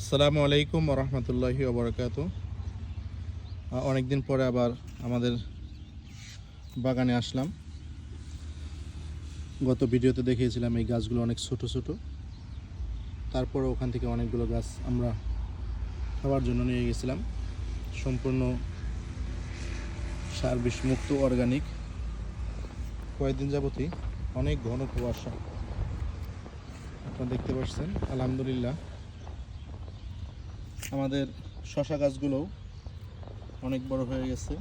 আসসালামু আলাইকুম রহমতুল্লাহি ওবরাকাত অনেকদিন পরে আবার আমাদের বাগানে আসলাম। গত ভিডিওতে দেখিয়েছিলাম এই গাছগুলো অনেক ছোট ছোট। তারপরে ওখান থেকে অনেকগুলো গাছ আমরা খাওয়ার জন্য নিয়ে গেছিলাম। সম্পূর্ণ সার বিষ মুক্ত অর্গানিক। কয়েকদিন যাবতই অনেক ঘন কুয়াশা। আপনারা দেখতে পাচ্ছেন, আলহামদুলিল্লাহ। আমাদের শশা গাছগুলোও অনেক বড় হয়ে গেছে।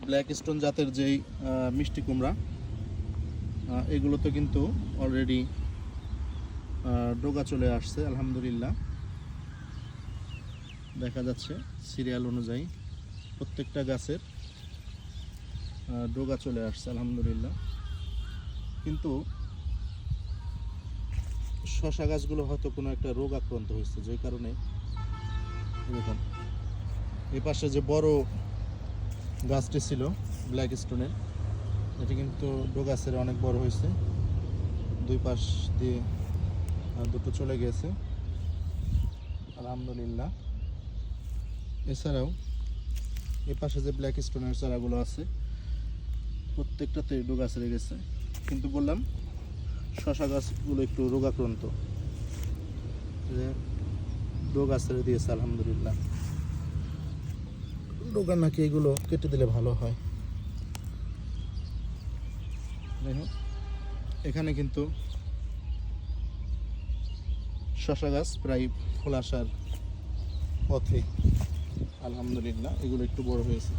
ব্ল্যাক স্টোন জাতের যেই মিষ্টি কুমড়া আহ, এগুলোতে কিন্তু অলরেডি ডোগা চলে আসছে আলহামদুলিল্লাহ। দেখা যাচ্ছে সিরিয়াল অনুযায়ী প্রত্যেকটা গাছের ডোগা চলে আসছে আলহামদুলিল্লাহ। কিন্তু শশা গাছগুলো হয়তো কোনো একটা রোগ আক্রান্ত হয়েছে, যে কারণে এই পাশে যে বড় গাছটি ছিল ব্ল্যাক স্টোনের এটি কিন্তু ডো গাছের অনেক বড় হয়েছে। দুই পাশ দিয়ে দুটো চলে গেছে। আলহামদুলিল্লাহ। এছাড়াও, এ পাশে যে ব্ল্যাক স্টোনের চারাগুলো আছে প্রত্যেকটাতে ডো গাছ গেছে। কিন্তু বললাম শশা গাছগুলো একটু রোগাক্রান্ত। রোগ ছেড়ে দিয়েছে, আলহামদুলিল্লাহ। রোগা নাকি এগুলো কেটে দিলে ভালো হয়। এখানে কিন্তু শশা গাছ প্রায় ফুল আসার পথে। আলহামদুলিল্লাহ, এগুলো একটু বড় হয়েছে।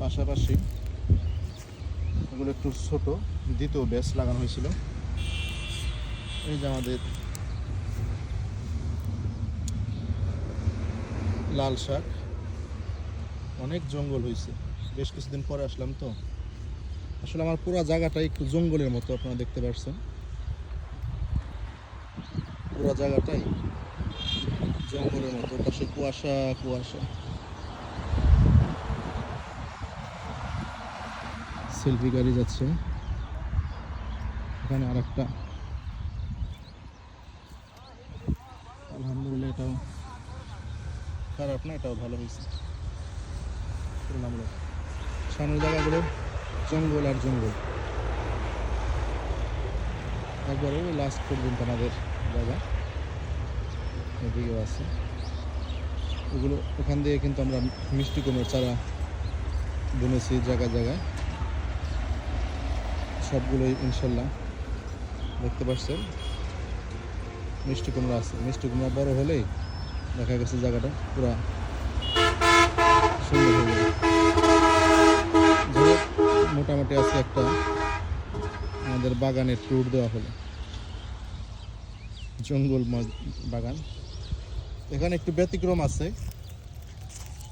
পাশাপাশি এগুলো একটু ছোট। দ্বিতীয় ব্যাস লাগানো হয়েছিল। এই যে আমাদের লাল শাক। অনেক জঙ্গল হয়েছে। বেশ কিছুদিন পরে আসলাম তো। আসলে আমার পুরো জায়গাটা একটু জঙ্গলের মতো, আপনারা দেখতে পাচ্ছেন পুরো জায়গাটাই জঙ্গলের মতো। পাশে কুয়াশা কুয়াশা। সেলফি গাড়ি যাচ্ছে। এখানে আর একটা আলহামদুলিল্লাহ, এটাও খারাপ না, এটাও ভালো হয়েছে। তুলনামূলক। সামনের জায়গাগুলো জঙ্গল আর জঙ্গল। একবারে লাস্ট পর্যন্ত আমাদের জায়গা। এদিকেও আছে। ওগুলো ওখান দিয়ে কিন্তু আমরা মিষ্টি কুমড়োর চারা বুনেছি জায়গায় জায়গায়। সবগুলোই ইনশাল্লাহ দেখতে পাচ্ছেন? মিষ্টি কুমড়া আছে। মিষ্টি কুমড়া বড় হলেই দেখা গেছে জায়গাটা পুরা সুন্দর হয়ে যাবে। মোটামুটি আছে একটা আমাদের বাগানের ট্যুর দেওয়া হলো। জঙ্গল বাগান। এখানে একটু ব্যতিক্রম আছে।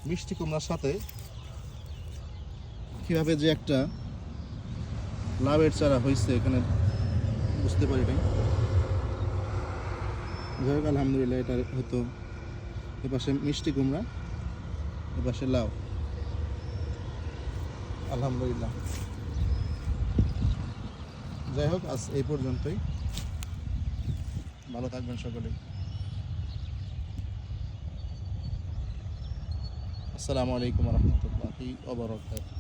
মিষ্টি কুমড়ার সাথে কীভাবে যে একটা লাভের চারা হয়েছে এখানে বুঝতে পারি নাই। যাই হোক, আলহামদুলিল্লাহ এটা হয়তো এপাশে মিষ্টি কুমড়া, এপাশে লাউ। আলহামদুলিল্লাহ। যাই হোক, আজ এই পর্যন্তই। ভালো থাকবেন সকলেই। আসসালামু আলাইকুম রহমতুল্লাহি ওবরাকাতুহ